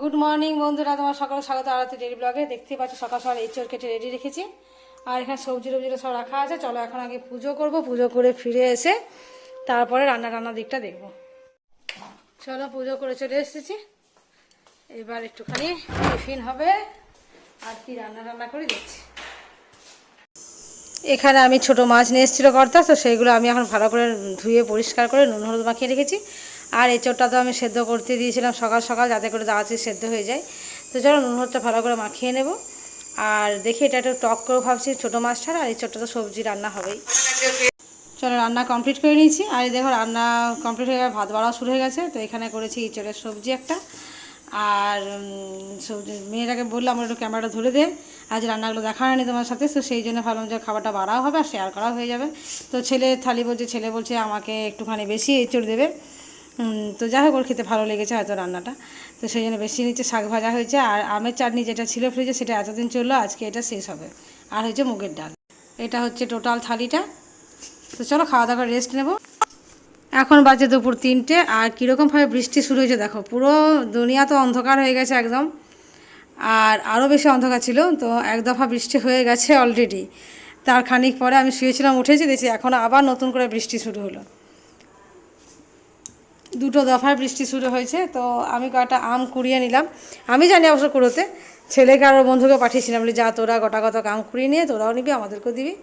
Good morning বন্ধুরা। তোমার সকাল স্বাগত আরতি ডেলি ব্লগে দেখতে পাচ্ছ, সকাল সকাল এই চোর কেটে রেডি রেখেছি। আর এখানে সবজি টবজিটা সব রাখা আছে। চলো এখন আগে পুজো করব। পুজো করে ফিরে এসে তারপরে রান্না রান্নার দিকটা দেখব। চলো, পুজো করে চলে এসেছি। এবার একটুখানি টিফিন হবে। আর কি রান্না রান্না করে দিচ্ছি। এখানে আমি ছোট মাছ নিয়ে এসেছিল কর্তা, তো সেইগুলো আমি এখন ভালো করে ধুয়ে পরিষ্কার করে নুন, হলুদ মাখিয়ে রেখেছি। আর এঁচোড়টা তো আমি সেদ্ধ করতে দিয়েছিলাম সকাল সকাল যাতে করে তাড়াতাড়ি সেদ্ধ হয়ে যায়। তো চলো নুন হলুদটা ভালো করে মাখিয়ে নেব। আর দেখি এটা একটু টক করে ভাবছি, ছোটো মাছটা আর এঁচোড়টা তো সবজি রান্না হবেই। চলো রান্না কমপ্লিট করে নিয়েছি। আর দেখো রান্না কমপ্লিট হয়ে ভাত বাড়াও শুরু হয়ে গেছে। তো এখানে করেছি ইঁচড়ের সবজি একটা। আর সবজি, মেয়েটাকে বললাম একটু ক্যামেরাটা ধরে দে। আজ রান্নাগুলো দেখা হয়নি তোমার সাথে। তো সেই জন্য ভাবলাম যে খাবারটা বাড়াও হবে আর শেয়ার করাও হয়ে যাবে। তো ছেলে থালি বলছে, ছেলে বলছে আমাকে একটুখানি বেশি এঁচড় দেবে। তো যাই হোক, ওর খেতে ভালো লেগেছে হয়তো রান্নাটা। তো সেই জন্য বেশি নিচে শাক ভাজা হয়েছে, আর আমের চাটনি যেটা ছিল ফ্রিজে সেটা এতদিন চলল, আজকে এটা শেষ হবে। আর হয়েছে মুগের ডাল। এটা হচ্ছে টোটাল থালিটা। তো চলো, খাওয়া দাওয়া রেস্ট নেব। এখন বাজে দুপুর তিনটে, আর কীরকমভাবে বৃষ্টি শুরু হয়েছে দেখো, পুরো দুনিয়া তো অন্ধকার হয়ে গেছে একদম। আর আরও বেশি অন্ধকার ছিল, তো এক দফা বৃষ্টি হয়ে গেছে অলরেডি তার খানিক পরে আমি শুয়েছিলাম, উঠেছি, দেখছি এখন আবার নতুন করে বৃষ্টি শুরু হলো। দুটো দফায় বৃষ্টি শুরু হয়েছে, তো আমি কয়েকটা আম কুড়িয়ে নিলাম। আমি জানি অবশ্য কুড়োতে, ছেলেকে আরও বন্ধুকে পাঠিয়েছিলাম, বলি, যা তোরা গোটা কত আম কুড়িয়ে নিয়ে, তোরাও নিবি, আমাদেরকেও দিবি।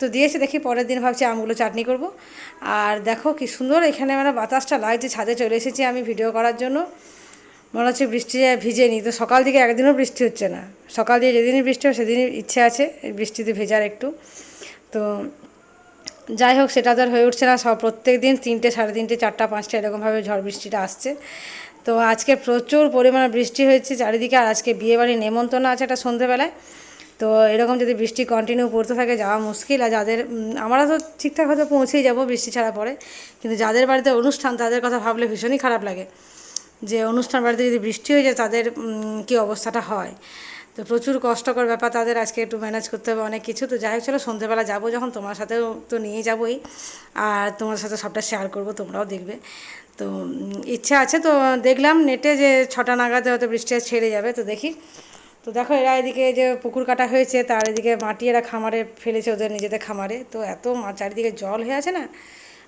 তো দিয়েছে, দেখি পরের দিন ভাবছি আমগুলো চাটনি করব। আর দেখো কি সুন্দর এখানে মানে বাতাসটা লাগছে ছাদে চলে এসেছি আমি ভিডিও করার জন্য। মনে হচ্ছে বৃষ্টি ভিজে নি, তো সকাল দিকে একদিনও বৃষ্টি হচ্ছে না। সকাল দিয়ে যেদিনই বৃষ্টি হয়, সেদিনই ইচ্ছে আছে বৃষ্টিতে ভেজার একটু। তো যাই হোক, সেটা তো আর হয়ে উঠছে না। সব প্রত্যেক দিন তিনটে, সাড়ে তিনটে, চারটা, পাঁচটা এরকমভাবে ঝড় বৃষ্টিটা আসছে। তো আজকে প্রচুর পরিমাণে বৃষ্টি হয়েছে চারিদিকে, আর আজকে বিয়েবাড়ির নেমন্তন্ন আছে একটা সন্ধেবেলায়। তো এরকম যদি বৃষ্টি কন্টিনিউ পড়তে থাকে, যাওয়া মুশকিল। আর যাদের আমরা তো ঠিকঠাক হয়তো পৌঁছেই যাব বৃষ্টি ছাড়া পরে। কিন্তু যাদের বাড়িতে অনুষ্ঠান, তাদের কথা ভাবলে ভীষণই খারাপ লাগে। যে অনুষ্ঠান বাড়িতে যদি বৃষ্টি হয়ে যায়, তাদের কী অবস্থাটা হয়? তো প্রচুর কষ্টকর ব্যাপার তাদের আজকে একটু ম্যানেজ করতে হবে অনেক কিছু। তো যাই হোক, চলো সন্ধেবেলা যাব যখন, তোমার সাথেও তো নিয়ে যাবোই। আর তোমার সাথে সবটা শেয়ার করব, তোমরাও দেখবে। তো ইচ্ছা আছে তো দেখলাম নেটে যে ছটা নাগাদ হয়তো বৃষ্টি ছেড়ে যাবে, তো দেখি। তো দেখো এরা এদিকে যে পুকুর কাটা হয়েছে, তার এদিকে মাটি এরা খামারে ফেলেছে ওদের নিজেদের খামারে। তো এত চারিদিকে জল হয়ে আছে না?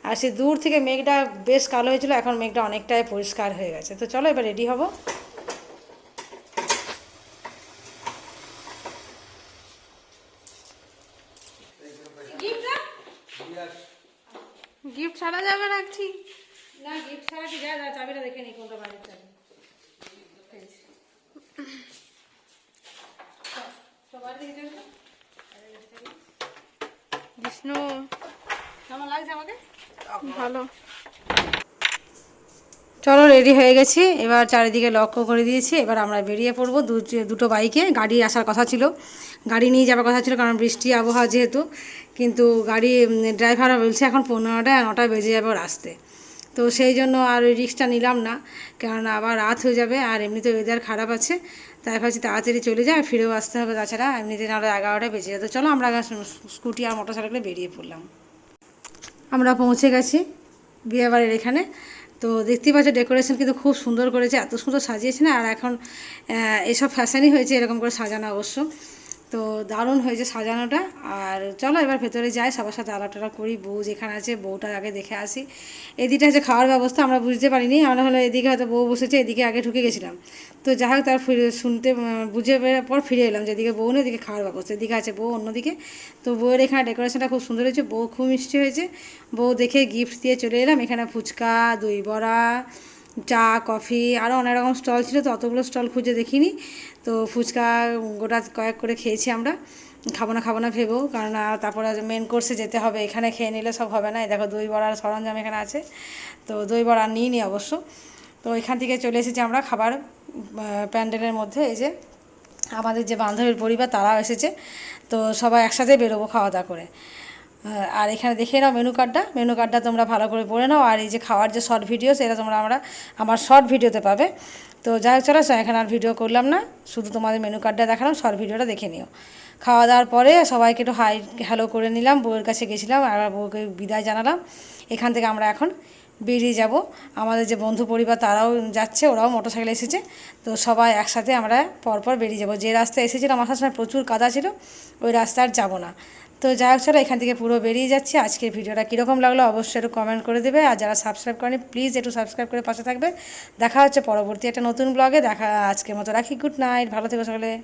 আর সে দূর থেকে মেঘটা বেশ কালো হয়েছিল, এখন মেঘটা অনেকটাই পরিষ্কার হয়ে গেছে। তো চলো এবার রেডি হব। গিফট ছাড়া যাবে রাখছি না গিফট ছাড়া কি যায়? না চাবিটা দেখে নি কোনটা বাইরের চাবি। বিষ্ণু। কেমন লাগছে আমাকে? ভালো। চলো রেডি হয়ে গেছি। এবার চারিদিকে লক্ষ্য করে দিয়েছি। এবার আমরা বেরিয়ে পড়ব দুটো বাইকে গাড়ি আসার কথা ছিল। গাড়ি নিয়ে যাওয়ার কথা ছিল কারণ বৃষ্টি আবহাওয়া যেহেতু। কিন্তু গাড়ি ড্রাইভাররা বলছে এখন পনেরোটা নটায় বেজে যাবে ওর আসতে। তো সেই জন্য আর ওই রিক্সটা নিলাম না। কারণ আবার রাত হয়ে যাবে আর এমনিতে ওয়েদার খারাপ আছে। তাই ভাবছি তাড়াতাড়ি চলে যায় ফিরেও আসতে হবে। তাছাড়া এমনিতে নাহলে এগারোটায় বেজে যেত। চলো আমরা স্কুটি আর মোটর সাইকেলে বেরিয়ে পড়লাম। আমরা পৌঁছে গেছি। বিয়েবাড়ির এখানে। তো দেখতেই পাচ্ছ ডেকোরেশন কিন্তু খুব সুন্দর করেছে, এত সুন্দর সাজিয়েছে না, আর এখন এসব ফ্যাশনই হয়েছে এরকম করে সাজানো অবশ্য। তো দারুণ হয়েছে সাজানোটা। আর চলো এবার ভেতরে যাই, সবার সাথে আলাপ টালাপ করি, বউ যেখানে আছে, বউটা আগে দেখে আসি। এদিকটা হচ্ছে খাওয়ার ব্যবস্থা, আমরা বুঝতে পারিনি। আমরা হলো এদিকে হয়তো বউ বসেছে, এদিকে আগে ঢুকে গেছিলাম। তো যাই হোক, তার ফিরে শুনতে বুঝে পর ফিরে এলাম যে এদিকে বউ নেই, এদিকে খাওয়ার ব্যবস্থা। এদিকে আছে বউ অন্যদিকে। তো বউয়ের এখানে ডেকোরেশনটা খুব সুন্দর হয়েছে, বউ খুব মিষ্টি হয়েছে। বউ দেখে গিফট দিয়ে চলে এলাম, এখানে ফুচকা, দই বড়া, চা, কফি আরও অনেক রকম স্টল ছিল, তো অতগুলো স্টল খুঁজে দেখিনি। তো ফুচকা গোটা কয়েক করে খেয়েছি আমরা। খাব না খাব না ভেবেও কারণ তারপরে মেন কোর্সে যেতে হবে, এখানে খেয়ে নিলে সব হবে না। এই দেখো দই বড়ার সরঞ্জাম এখানে আছে। তো দই বড়া নিই নি অবশ্য। তো এখান থেকে চলে এসেছি আমরা খাবার প্যান্ডেলের মধ্যে। এই যে আমাদের যে বান্ধবীর পরিবার, তারাও এসেছে। তো সবাই একসাথে বেরোবো খাওয়া দাওয়া করে। আর এখানে দেখে নাও মেনু কার্ডটা মেনু কার্ডটা তোমরা ভালো করে পড়ে নাও। আর এই যে খাওয়ার যে শর্ট ভিডিও সেটা তোমরা আমরা, আমার শর্ট ভিডিওতে পাবে। তো যাই হোক, চলো এখানে আর ভিডিও করলাম না। শুধু তোমাদের মেনু কার্ডটা দেখালাম শর্ট ভিডিওটা দেখে নিও। খাওয়া দাওয়ার পরে সবাইকে একটু হাই হ্যালো করে নিলাম। বউয়ের কাছে গেছিলাম, আর বউকে বিদায় জানালাম। এখান থেকে আমরা এখন বেরিয়ে যাব। আমাদের যে বন্ধু পরিবার, তারাও যাচ্ছে, ওরাও মোটর সাইকেলে এসেছে। তো সবাই একসাথে আমরা পরপর বেরিয়ে যাব। যে রাস্তায় এসেছিলাম আসার সময় প্রচুর কাদা ছিল, ওই রাস্তায় আর যাব না। তো যা হোক চলো এখান থেকে পুরো বেরিয়ে যাচ্ছি। আজকের ভিডিওটা কীরকম লাগল অবশ্যই একটু কমেন্ট করে দেবে। আর যারা সাবস্ক্রাইব করেনি প্লিজ একটু সাবস্ক্রাইব করে পাশে থাকবে। দেখা হচ্ছে পরবর্তী একটা নতুন ব্লগে দেখা, আজকের মতো রাখি। গুড নাইট ভালো থেকো সকলে।